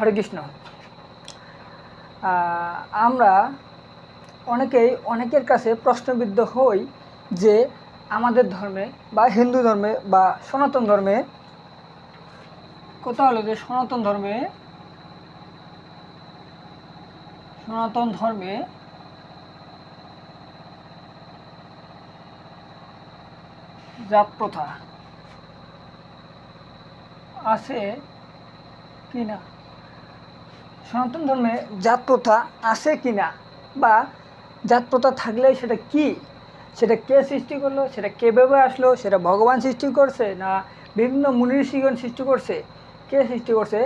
হরে কৃষ্ণ আমরা অনেকেই, অনেকের কাছে প্রশ্নবিদ্ধ হই যে আমাদের ধর্মে বা হিন্দু ধর্মে বা সনাতন ধর্মে কথা হলো যে সনাতন ধর্মে সনাতন ধর্মে জাত প্রথা আছে কি না? সনাতন ধর্মে জাত প্রথা আছে কি না? বা জাত প্রথা থাকলে সেটা কি? সেটা কে সৃষ্টি করল? সেটা কেভাবে আসলো? সেটা ভগবান সৃষ্টি করছে না বিভিন্ন মুনি ঋষিগণ সৃষ্টি করছে? কে সৃষ্টি করছে?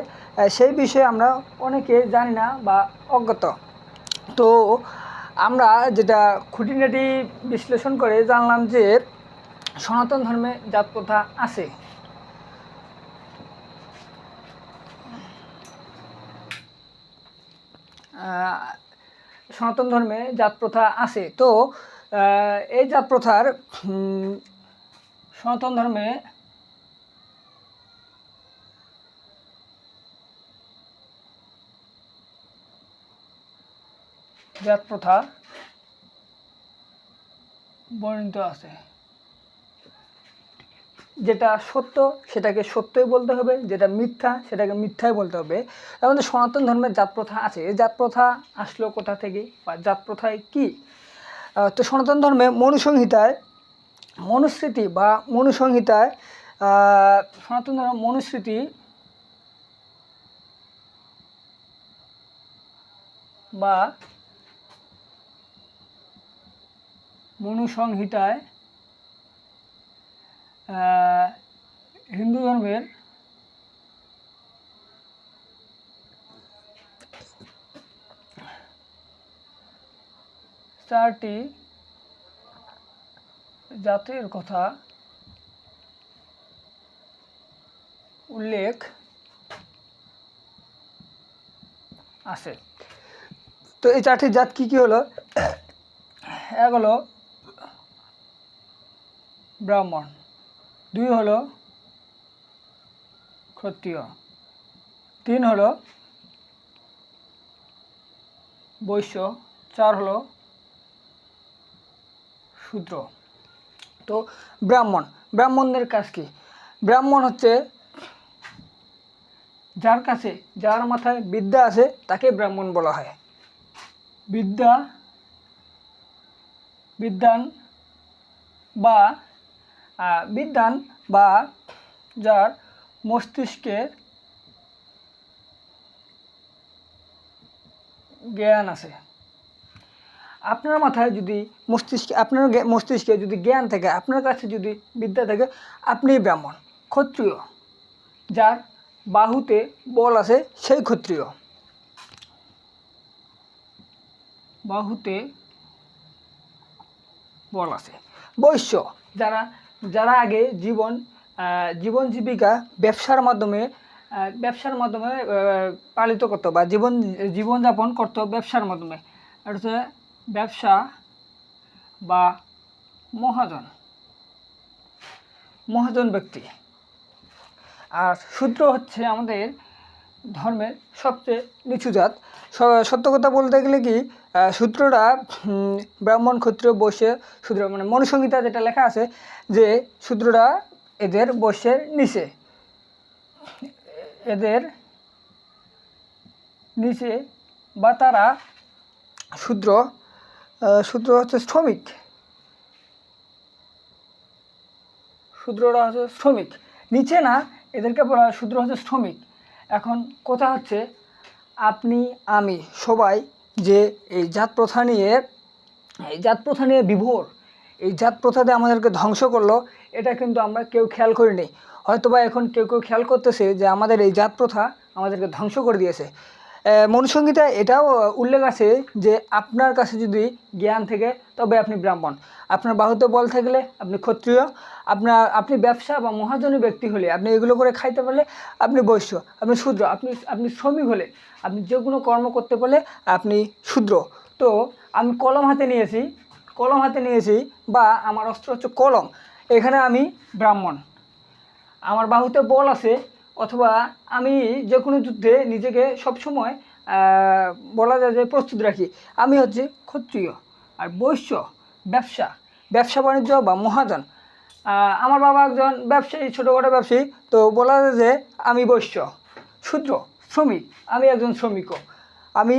সেই বিষয়ে আমরা অনেকে জানি না বা অজ্ঞাত। তো আমরা যেটা খুঁটিনাটি বিশ্লেষণ করে জানলাম যে সনাতন ধর্মে জাত প্রথা আছে। সনাতন ধর্মে জাত প্রথা আছে। তো এই জাত প্রথার সনাতন ধর্মে জাত প্রথা বর্ণিত আছে। যেটা সত্য, সেটাকে সত্যই বলতে হবে, যেটা মিথ্যা, সেটাকে মিথ্যাই বলতে হবে। তার সনাতন ধর্মের জাত প্রথা আছে। এই জাত প্রথা আসলো কোথা থেকে বা জাত প্রথায় কী তো সনাতন ধর্মে মনুসংহিতায় মনুস্মৃতি বা মনুসংহিতায় সনাতন ধর্ম মনুস্মৃতি বা মনুসংহিতায় হিন্দু ধর্মের চারটি জাতের কথা উল্লেখ আছে। তো এই চারটি জাত কি কি হলো? এক হলো ব্রাহ্মণ। দুই হলো ক্ষত্রিয়, তিন হলো বৈশ্য, চার হলো শূদ্র। তো ব্রাহ্মণ, ব্রাহ্মণদের কাজ কি? ব্রাহ্মণ হচ্ছে যার কাছে, যার মাথায় বিদ্যা আছে, তাকে ব্রাহ্মণ বলা হয়। বিদ্যা, বিদ্যান বা বিদ্যান বা যার মস্তিষ্কে জ্ঞান আছে। আপনার মাথায় যদি মস্তিষ্কে, আপনার মস্তিষ্কে যদি জ্ঞান থাকে, আপনার কাছে যদি বিদ্যা থাকে, আপনি ব্রাহ্মণ, ক্ষত্রিয়। যার বাহুতে বল আছে, সেই ক্ষত্রিয়। বাহুতে বল আছে। বৈশ্য, যারা যারা আগে জীবন জীবন জীবিকা ব্যবসার মাধ্যমে ব্যবসার মাধ্যমে পালিত করতো বা জীবন জীবনযাপন করতো ব্যবসার মাধ্যমে। হচ্ছে ব্যবসা বা মহাজন। মহাজন ব্যক্তি। আর সূত্র হচ্ছে আমাদের ধর্মের সবচেয়ে নিচু জাত। সত্য কথা বলতে গেলে কি শূদ্ররা ব্রাহ্মণ ক্ষত্রিয় বৈশ্য শূদ্র মানে মনুসংহিতা যেটা লেখা আছে, যে শূদ্ররা এদের বৈশ্যের নিচে। এদের নিচে বা তারা শূদ্র শূদ্র হচ্ছে শ্রমিক। শূদ্ররা হচ্ছে শ্রমিক। নিচে না, এদেরকে বলা শূদ্র হচ্ছে শ্রমিক। এখন কথা হচ্ছে আপনি, আমি সবাই যে এই জাত প্রথা নিয়ে, এই জাত প্রথা নিয়ে বিভোর, এই জাত প্রথাতে আমাদেরকে ধ্বংস করল, এটা কিন্তু আমরা কেউ খেয়াল করিনি। হয়তোবা এখন কেউ কেউ খেয়াল করতেছে যে আমাদের এই জাত প্রথা আমাদেরকে ধ্বংস করে দিয়েছে। মনুসংহিতায় এটাও উল্লেখ আছে যে আপনার কাছে যদি জ্ঞান থেকে, তবে আপনি ব্রাহ্মণ। আপনার বাহুতে বল থাকলে আপনি ক্ষত্রিয়। আপনার, আপনি ব্যবসা বা মহাজনী ব্যক্তি হলে, আপনি এগুলো করে খাইতে পারলে আপনি বৈশ্য, আপনি শূদ্র, আপনি আপনি শ্রমিক হলে, আপনি যে কোনো কর্ম করতে পারলে আপনি শূদ্র। তো আমি কলম হাতে নিয়েছি, কলম হাতে নিয়েছি বা আমার অস্ত্র হচ্ছে কলম। এখানে আমি ব্রাহ্মণ। আমার বাহুতে বল আছে অথবা আমি যে কোনো যুদ্ধে নিজেকে সবসময় বলা যায় যে প্রস্তুত রাখি। আমি হচ্ছে ক্ষত্রিয় আর বৈশ্য, ব্যবসা ব্যবসা বাণিজ্য বা মহাজন। আমার বাবা একজন ব্যবসায়ী, ছোটোখাটো ব্যবসায়ী, তো বলা যায় যে আমি বৈশ্য, শূদ্র, শ্রমিক। আমি একজন শ্রমিকও। আমি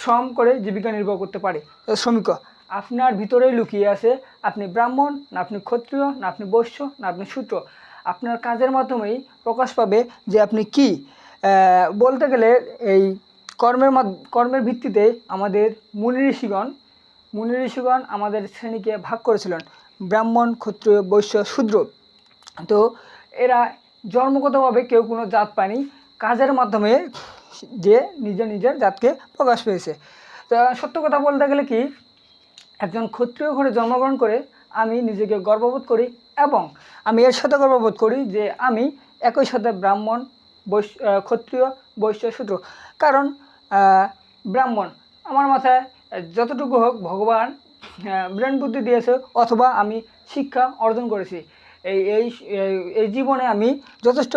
শ্রম করে জীবিকা নির্বাহ করতে পারি শ্রমিক আপনার ভিতরেই লুকিয়ে আছে, আপনি ব্রাহ্মণ, না আপনি ক্ষত্রিয়, না আপনি বৈশ্য, না আপনি শূদ্র। আপনার কাজের মাধ্যমেই প্রকাশ পাবে যে আপনি কি। বলতে গেলে এই কর্মের কর্মের ভিত্তিতে আমাদের মুনি ঋষিগণ মুনি ঋষিগণ আমাদের শ্রেণীকে ভাগ করেছিলেন। ব্রাহ্মণ, ক্ষত্রিয়, বৈশ্য, শূদ্র। তো এরা জন্মগতভাবে কেউ কোনো জাত পায়নি। কাজের মাধ্যমে যে নিজের নিজের জাতকে প্রকাশ পেয়েছে। তো সত্য কথা বলতে গেলে কি, একজন ক্ষত্রিয় ঘরে জন্মগ্রহণ করে আমি নিজেকে গর্ববোধ করি এবং আমি এর সাথে গর্ববোধ করি যে আমি একই সাথে ব্রাহ্মণ বৈশ্য ক্ষত্রিয়, বৈশ্য, শূদ্র। কারণ ব্রাহ্মণ, আমার মাথায় যতটুকু হোক ভগবান ব্রেন বুদ্ধি দিয়েছে অথবা আমি শিক্ষা অর্জন করেছি। এই এই, এই- জীবনে আমি যথেষ্ট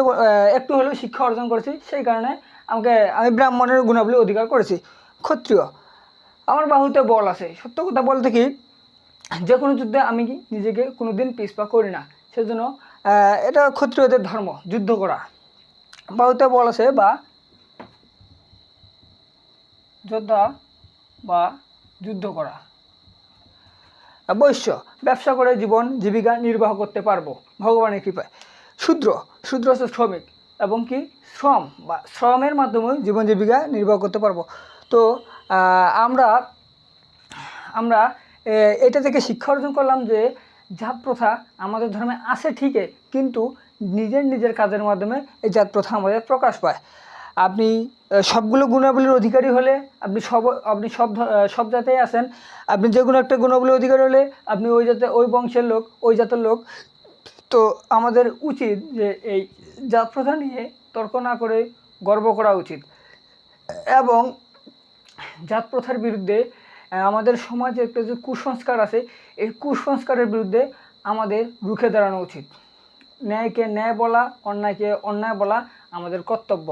একটু হলেও শিক্ষা অর্জন করেছি, সেই কারণে আমাকে, আমি ব্রাহ্মণের গুণাবলী অধিকার করেছি। ক্ষত্রিয়, আমার বাহুতে বল আছে। সত্য কথা বলতে কি যে কোনো যুদ্ধে আমি নিজেকে কোনো দিন পিছপা করি না। সেজন্য এটা ক্ষত্রিয়দের ধর্ম, যুদ্ধ করা। বাহুতে বল আছে, বা যোদ্ধা বা যুদ্ধ করা। বৈশ্য, ব্যবসা করে জীবন, জীবিকা নির্বাহ করতে পারব, ভগবানের কৃপায়। শূদ্র শূদ্র হচ্ছে শ্রমিক, এবং কি শ্রম, বা শ্রমের মাধ্যমে জীবন, জীবিকা নির্বাহ করতে পারব। তো আমরা আমরা এটা থেকে শিক্ষা অর্জন করলাম যে, জাত প্রথা আমাদের ধর্মে আছে ঠিকই, কিন্তু নিজের নিজের কাজের মাধ্যমে এই জাত প্রথা আমাদের প্রকাশ পায়। আপনি সবগুলো গুণাবলীর অধিকারী হলে, আপনি সব আপনি সব সব জাতেই আছেন, আপনি যে কোনো একটা গুণাবলীর অধিকারী হলে, আপনি ওই জাতে, ওই বংশের লোক, ওই জাতের লোক। তো আমাদের উচিত যে, এই জাত প্রথা নিয়ে তর্ক না করে গর্ব করা উচিত। এবং জাত প্রথার বিরুদ্ধে আমাদের সমাজে একটা যে কুসংস্কার আছে, এই কুসংস্কারের বিরুদ্ধে আমাদের রুখে দাঁড়ানো উচিত। ন্যায়কে ন্যায় বলা, অন্যায়কে অন্যায় বলা আমাদের কর্তব্য।